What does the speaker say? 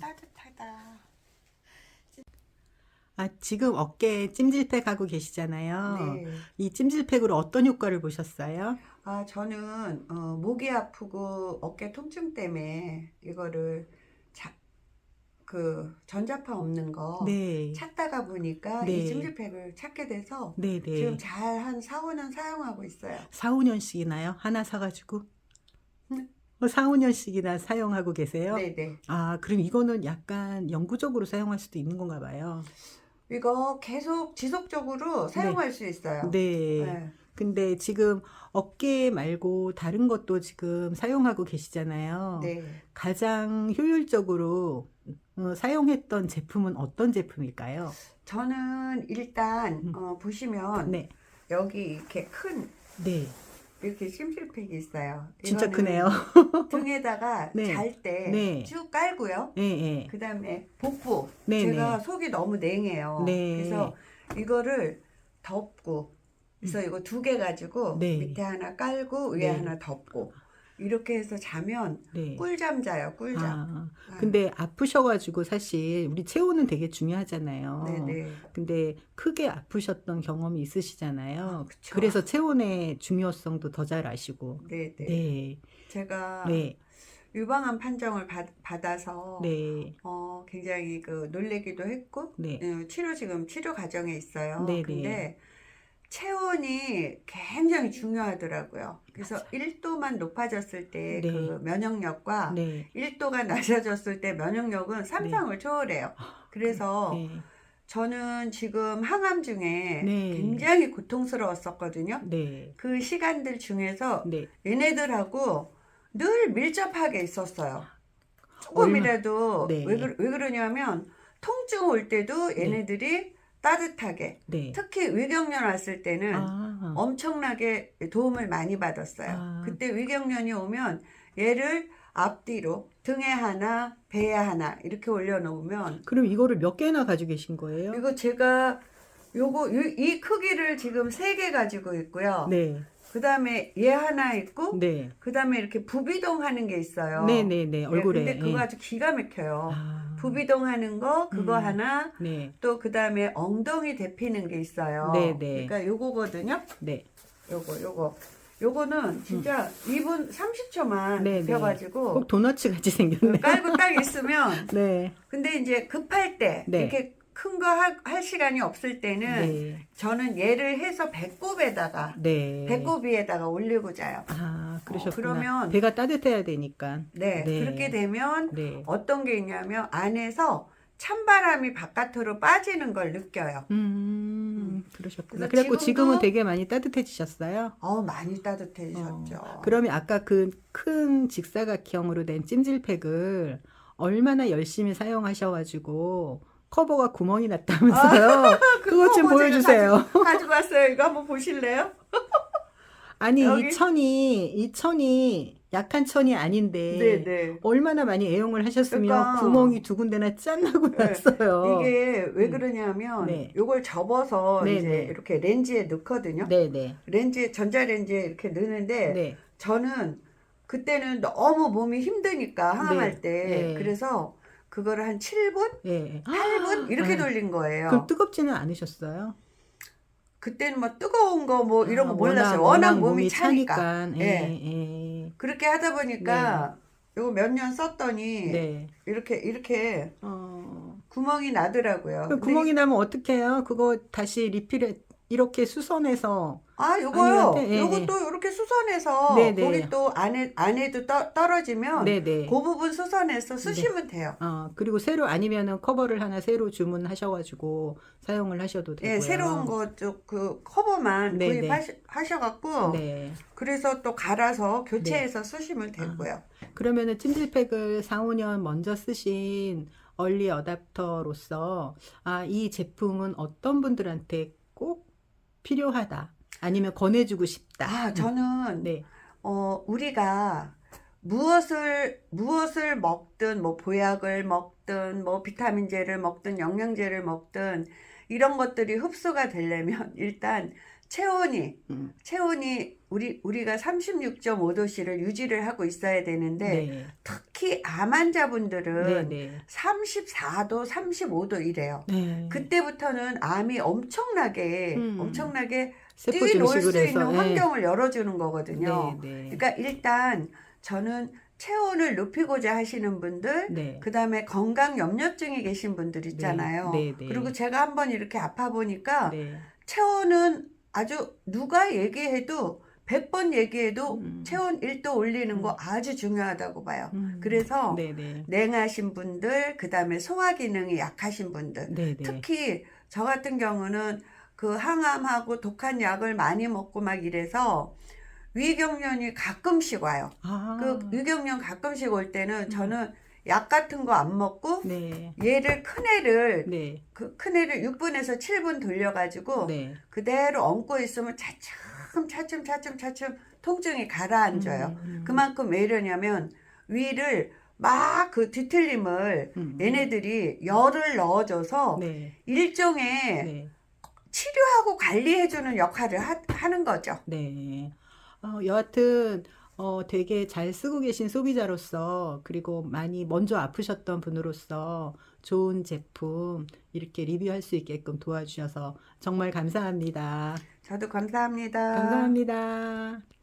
따뜻하다. 아, 지금 어깨에 찜질팩 하고 계시잖아요. 네. 이 찜질팩으로 어떤 효과를 보셨어요? 아, 저는 어, 목이 아프고 어깨 통증 때문에 이거를 자, 그 전자파 없는 거 네. 찾다가 보니까 네. 이 찜질팩을 찾게 돼서 네, 지금 네. 잘한 4, 5년 사용하고 있어요. 4, 5년씩이나요? 하나 사가지고? 네. 어, 4, 5년씩이나 사용하고 계세요? 네네. 아, 그럼 이거는 약간 영구적으로 사용할 수도 있는 건가 봐요. 이거 계속 지속적으로 사용할 수 있어요. 네. 네. 근데 지금 어깨 말고 다른 것도 지금 사용하고 계시잖아요. 네. 가장 효율적으로 어, 사용했던 제품은 어떤 제품일까요? 저는 일단 음. 어, 보시면 네. 여기 이렇게 큰 네. 이렇게 찜질팩이 있어요. 진짜 크네요. 등에다가 네. 잘때 네. 쭉 깔고요. 네, 네. 그 다음에 복부. 네, 제가 네. 속이 너무 냉해요. 네. 그래서 이거를 덮고, 그래서 이거 두 개 가지고 음. 네. 밑에 하나 깔고 위에 네. 하나 덮고 이렇게 해서 자면 네. 꿀잠 자요. 꿀잠. 아, 아. 근데 아프셔가지고 사실 우리 체온은 되게 중요하잖아요. 네네. 근데 크게 아프셨던 경험이 있으시잖아요. 아. 그래서 체온의 중요성도 더 잘 아시고. 네네. 네, 제가 네, 유방암 판정을 받, 받아서 네, 어, 굉장히 그 놀래기도 했고 네, 어, 치료 지금 치료 과정에 있어요. 네네. 근데 체온이 굉장히 중요하더라고요. 그래서 1도만 높아졌을 때 네. 그 면역력과 네, 1도가 낮아졌을 때 면역력은 삼상을 초월해요. 그래서 네, 저는 지금 항암 중에 네. 굉장히 고통스러웠었거든요. 네, 그 시간들 중에서 네. 얘네들하고 늘 밀접하게 있었어요. 조금이라도 네. 왜, 그러, 왜 그러냐면 통증 올 때도 얘네들이 따뜻하게 네. 특히 위경련 왔을 때는 아, 엄청나게 도움을 많이 받았어요. 아. 그때 위경련이 오면 얘를 앞뒤로 등에 하나, 배에 하나 이렇게 올려놓으면 그럼 이거를 몇 개나 가지고 계신 거예요? 이거 제가 요거 이, 이 크기를 지금 세 개 가지고 있고요. 네, 그 다음에 얘 하나 있고 네, 그 다음에 이렇게 부비동 하는 게 있어요. 네, 네, 네. 예, 얼굴에. 근데 그거 예. 아주 기가 막혀요. 아, 부비동 하는 거 그거 음. 하나 네, 또 그 다음에 엉덩이 데피는 게 있어요. 네, 네. 그러니까 요거거든요. 네, 요거 요거 요거는 진짜 2분 30초만 음. 네, 네. 데펴가지고 꼭 도너츠 같이 생겼네. 깔고 딱 있으면 네, 근데 이제 급할 때 네. 이렇게 큰 거 할 시간이 없을 때는 네, 저는 얘를 해서 배꼽에다가 네. 배꼽 위에다가 올리고 자요. 아, 그러셨구나. 그러면- 배가 따뜻해야 되니까. 네, 네. 그렇게 되면 네. 어떤 게 있냐면 안에서 찬바람이 바깥으로 빠지는 걸 느껴요. 음, 그러셨구나. 지금도- 지금은 되게 많이 따뜻해지셨어요? 어 많이 따뜻해지셨죠. 어, 그러면 아까 그 큰 직사각형으로 된 찜질팩을 얼마나 열심히 사용하셔가지고 커버가 구멍이 났다면서요? 그것 좀 커버 제가 보여주세요. 가지고, 가지고 왔어요. 이거 한번 보실래요? 아니, 여기- 이 천이, 이 천이 약한 천이 아닌데 네, 네. 얼마나 많이 애용을 하셨으면 그러니까- 구멍이 두 군데나 짠 나고 네. 났어요. 이게 왜 음. 그러냐면 네. 요걸 접어서 네, 이제 네. 이렇게 렌즈에 넣거든요. 네네. 렌즈 전자렌즈에 이렇게 넣는데 네. 저는 그때는 너무 몸이 힘드니까 항암할 네. 때 네. 그래서 그거를 한 7분, 네. 8분 이렇게 아, 돌린 거예요. 그럼 뜨겁지는 않으셨어요? 그때는 뭐 뜨거운 거 뭐 이런 아, 거 몰랐어요. 워낙, 몸이 차니까. 차니까. 예. 예, 예. 그렇게 하다 보니까 요거 몇 년 썼더니 네. 이렇게 이렇게 어. 구멍이 나더라고요. 그 근데 구멍이 나면 어떻게 해요? 그거 다시 리필해 이렇게 수선해서 아, 요거요. 아니면, 예, 요것도 이렇게 수선해서 네, 네. 거기 또 안에 안에도 떠, 떨어지면 네 네. 그 부분 수선해서 쓰시면 돼요. 어, 그리고 새로 아니면은 커버를 하나 새로 주문하셔가지고 사용을 하셔도 되고요. 예, 새로운 거쪽그 커버만 네, 네. 구입하셔갖고 네. 그래서 또 갈아서 교체해서 쓰시면 되고요. 그러면은 찜질팩을 4, 5년 먼저 쓰신 얼리 어답터로서 아, 이 제품은 어떤 분들한테 꼭 필요하다. 아니면 권해주고 싶다. 아, 저는 네. 어, 우리가 무엇을, 무엇을 먹든, 뭐, 보약을 먹든, 뭐, 비타민제를 먹든, 영양제를 먹든, 이런 것들이 흡수가 되려면, 일단, 체온이 음. 체온이 우리 우리가 36.5도씨를 유지를 하고 있어야 되는데 네. 특히 암 환자분들은 네, 네. 34도, 35도 이래요. 네. 그때부터는 암이 엄청나게 음. 엄청나게 뛰놀 수 있는 해서 예. 환경을 열어주는 거거든요. 네, 네. 그러니까 일단 저는 체온을 높이고자 하시는 분들, 네. 그 다음에 건강 염려증이 계신 분들 있잖아요. 네, 네. 그리고 제가 한번 이렇게 아파 보니까 네. 체온은 아주 누가 얘기해도 100번 얘기해도 음. 체온 1도 올리는 거 음. 아주 중요하다고 봐요. 음. 그래서 네, 네. 냉하신 분들, 그 다음에 소화 기능이 약하신 분들, 네, 네. 특히 저 같은 경우는 그 항암하고 독한 약을 많이 먹고 막 이래서 위경련이 가끔씩 와요. 아. 그 위경련 가끔씩 올 때는 저는 약 같은 거 안 먹고 네. 얘를 큰 애를 네. 그 큰 애를 6분에서 7분 돌려가지고 네. 그대로 얹고 있으면 차츰 차츰 차츰 차츰 통증이 가라앉아요. 음, 음. 그만큼 왜 이러냐면 위를 막 그 뒤틀림을 음. 얘네들이 열을 넣어줘서 네. 일종의 네. 치료하고 관리해주는 역할을 하, 하는 거죠. 네. 어, 여하튼 어, 되게 잘 쓰고 계신 소비자로서 그리고 많이 먼저 아프셨던 분으로서 좋은 제품 이렇게 리뷰할 수 있게끔 도와주셔서 정말 감사합니다. 저도 감사합니다. 감사합니다.